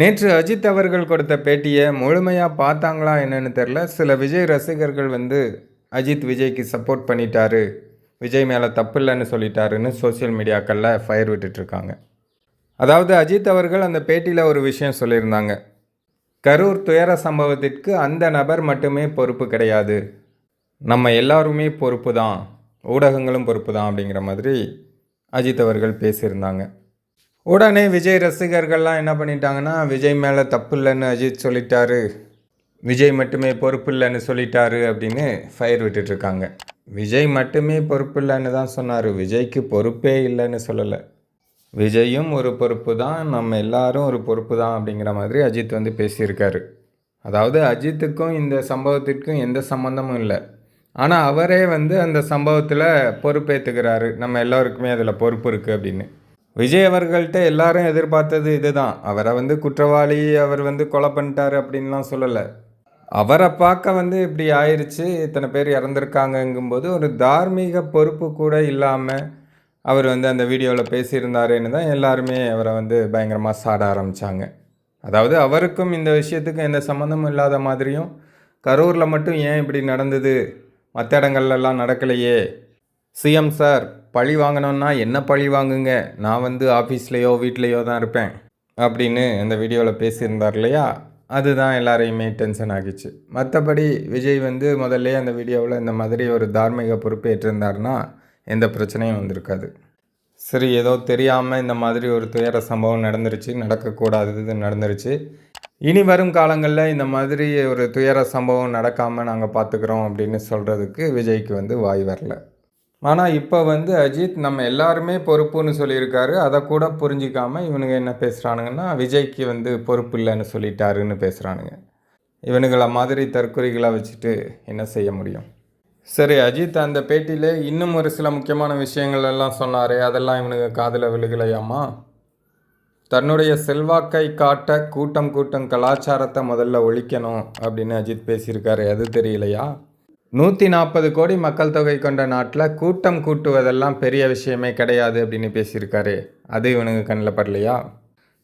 நேற்று அஜித் அவர்கள் கொடுத்த பேட்டியை முழுமையாக பார்த்தாங்களா என்னன்னு தெரில சில விஜய் ரசிகர்கள் வந்து அஜித் விஜய்க்கு சப்போர்ட் பண்ணிட்டாரு. விஜய் மேலே தப்பு இல்லைன்னு சொல்லிட்டாருன்னு சோஷியல் மீடியாக்களில் ஃபயர் விட்டுட்ருக்காங்க அதாவது அஜித் அவர்கள் அந்த பேட்டியில் ஒரு விஷயம் சொல்லியிருந்தாங்க. கரூர் துயர சம்பவத்திற்கு அந்த நபர் மட்டுமே பொறுப்பு கிடையாது. நம்ம எல்லாருமே பொறுப்பு தான் ஊடகங்களும் பொறுப்பு தான் அப்படிங்கிற மாதிரி அஜித் அவர்கள் பேசியிருந்தாங்க. உடனே விஜய் ரசிகர்கள்லாம் என்ன பண்ணிட்டாங்கன்னா விஜய் மேலே தப்பு இல்லைன்னு அஜித் சொல்லிட்டாரு. விஜய் மட்டுமே பொறுப்பு இல்லைன்னு சொல்லிட்டாரு அப்படின்னு ஃபயர் விட்டுட்ருக்காங்க விஜய் மட்டுமே பொறுப்பு இல்லைன்னு தான் சொன்னார். விஜய்க்கு பொறுப்பே இல்லைன்னு சொல்லலை. விஜயும் ஒரு பொறுப்பு தான் நம்ம எல்லாரும் ஒரு பொறுப்பு தான் அப்படிங்கிற மாதிரி அஜித் வந்து பேசியிருக்காரு. அதாவது அஜித்துக்கும் இந்த சம்பவத்திற்கும் எந்த சம்மந்தமும் இல்லை. ஆனால் அவரே வந்து அந்த சம்பவத்தில் பொறுப்பேற்றுக்கிறாரு நம்ம எல்லாருக்குமே அதில் பொறுப்பு இருக்குது அப்படின்னு. விஜய் அவர்கள்ட்ட எல்லாரும் எதிர்பார்த்தது இதுதான். அவரை வந்து குற்றவாளி அவர் வந்து கொலை பண்ணிட்டாரு அப்படின்லாம் சொல்லலை. அவரை பார்க்க வந்து இப்படி ஆயிடுச்சு இத்தனை பேர் இறந்துருக்காங்கங்கும்போது ஒரு தார்மீக பொறுப்பு கூட இல்லாமல் அவர் வந்து அந்த வீடியோவில் பேசியிருந்தாருன்னு தான் எல்லாருமே அவரை வந்து பயங்கரமாக சாட ஆரம்பித்தாங்க அதாவது அவருக்கும் இந்த விஷயத்துக்கும் எந்த சம்மந்தமும் இல்லாத மாதிரியும் கரூரில் மட்டும் ஏன் இப்படி நடந்தது? மற்ற இடங்கள்லாம் நடக்கலையே. சிஎம் சார் பழி வாங்கணும்னா என்ன பழி வாங்குங்க? நான் வந்து ஆஃபீஸ்லேயோ வீட்லேயோ தான் இருப்பேன். அப்படின்னு அந்த வீடியோவில் பேசியிருந்தார் இல்லையா? அதுதான் எல்லாரையுமே டென்ஷன் ஆகிச்சு. மற்றபடி விஜய் வந்து முதல்ல அந்த வீடியோவில் இந்த மாதிரி ஒரு தார்மீக பொறுப்பேற்றிருந்தார்னா எந்த பிரச்சனையும் வந்திருக்காது. சரி ஏதோ தெரியாமல் இந்த மாதிரி ஒரு துயர சம்பவம் நடந்துருச்சு நடக்கக்கூடாதது நடந்துருச்சு. இனி வரும் காலங்களில் இந்த மாதிரி ஒரு துயர சம்பவம் நடக்காமல் நாங்கள் பார்த்துக்குறோம் அப்படின்னு சொல்கிறதுக்கு விஜய்க்கு வந்து வாய் வரல. ஆனால் இப்போ வந்து அஜித் நம்ம எல்லாருமே பொறுப்புன்னு சொல்லியிருக்காரு. அதை கூட புரிஞ்சிக்காமல் இவனுங்க என்ன பேசுகிறானுங்கன்னா விஜய்க்கு வந்து பொறுப்பு இல்லைன்னு சொல்லிட்டாருன்னு பேசுகிறானுங்க இவனுங்களை மாதிரி தற்கொலைகளாக வச்சுட்டு என்ன செய்ய முடியும்? சரி அஜித் அந்த பேட்டியில் இன்னும் ஒரு சில முக்கியமான விஷயங்கள் எல்லாம் சொன்னாரே. அதெல்லாம் இவனுங்க காதில் விழுகலையாமா தன்னுடைய செல்வாக்கை காட்ட கூட்டம் கூட்டம் கலாச்சாரத்தை முதல்ல ஒழிக்கணும் அப்படின்னு அஜித் பேசியிருக்காரு. அது தெரியலையா? நூற்றி நாற்பது கோடி மக்கள் தொகை கொண்ட நாட்டில் கூட்டம் கூட்டுவதெல்லாம் பெரிய விஷயமே கிடையாது அப்படின்னு பேசியிருக்காரு. அது இவனுக்கு கண்ணில் படலையா?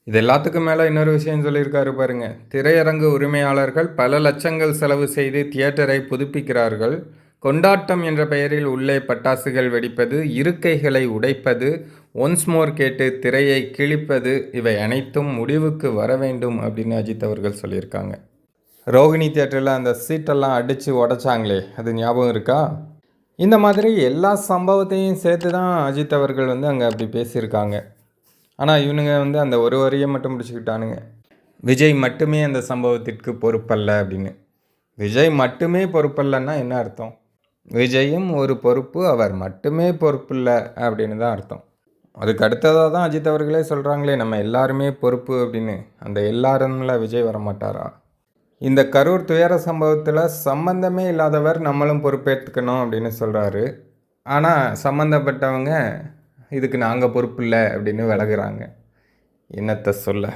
இது எல்லாத்துக்கும் மேலே இன்னொரு விஷயம் சொல்லியிருக்காரு பாருங்க. திரையரங்கு உரிமையாளர்கள் பல லட்சங்கள் செலவு செய்து தியேட்டரை புதுப்பிக்கிறார்கள். கொண்டாட்டம் என்ற பெயரில் உள்ளே பட்டாசுகள் வெடிப்பது இருக்கைகளை உடைப்பது ஒன்ஸ் மோர் கேட்டு திரையை கிழிப்பது இவை அனைத்தும் முடிவுக்கு வர வேண்டும் அப்படின்னு அஜித் அவர்கள் சொல்லியிருக்காங்க. ரோகிணி தியேட்டரில் அந்த சீட்டெல்லாம் அடித்து உடச்சாங்களே அது ஞாபகம் இருக்கா? இந்த மாதிரி எல்லா சம்பவத்தையும் சேர்த்து தான் அஜித் அவர்கள் வந்து அங்கே அப்படி பேசியிருக்காங்க. ஆனால் இவனுங்க வந்து அந்த ஒரு வரியை மட்டும் பிடிச்சிக்கிட்டானுங்க விஜய் மட்டுமே அந்த சம்பவத்திற்கு பொறுப்பல்ல அப்படின்னு. விஜய் மட்டுமே பொறுப்பல்லன்னா என்ன அர்த்தம்? விஜயும் ஒரு பொறுப்பு அவர் மட்டுமே பொறுப்பில்லை அப்படின்னு தான் அர்த்தம். அதுக்கு அடுத்ததாக தான் அஜித் அவர்களே சொல்கிறாங்களே நம்ம எல்லாருமே பொறுப்பு அப்படின்னு. அந்த எல்லாரும்ல விஜய் வரமாட்டாரா? இந்த கரூர் துயர சம்பவத்தில் சம்பந்தமே இல்லாதவர் நம்மளும் பொறுப்பேற்றுக்கணும் அப்படின்னு சொல்கிறாரு ஆனால் சம்மந்தப்பட்டவங்க இதுக்கு நாங்கள் பொறுப்பு இல்லை அப்படின்னு விலகுறாங்க. என்னத்தை சொல்ல?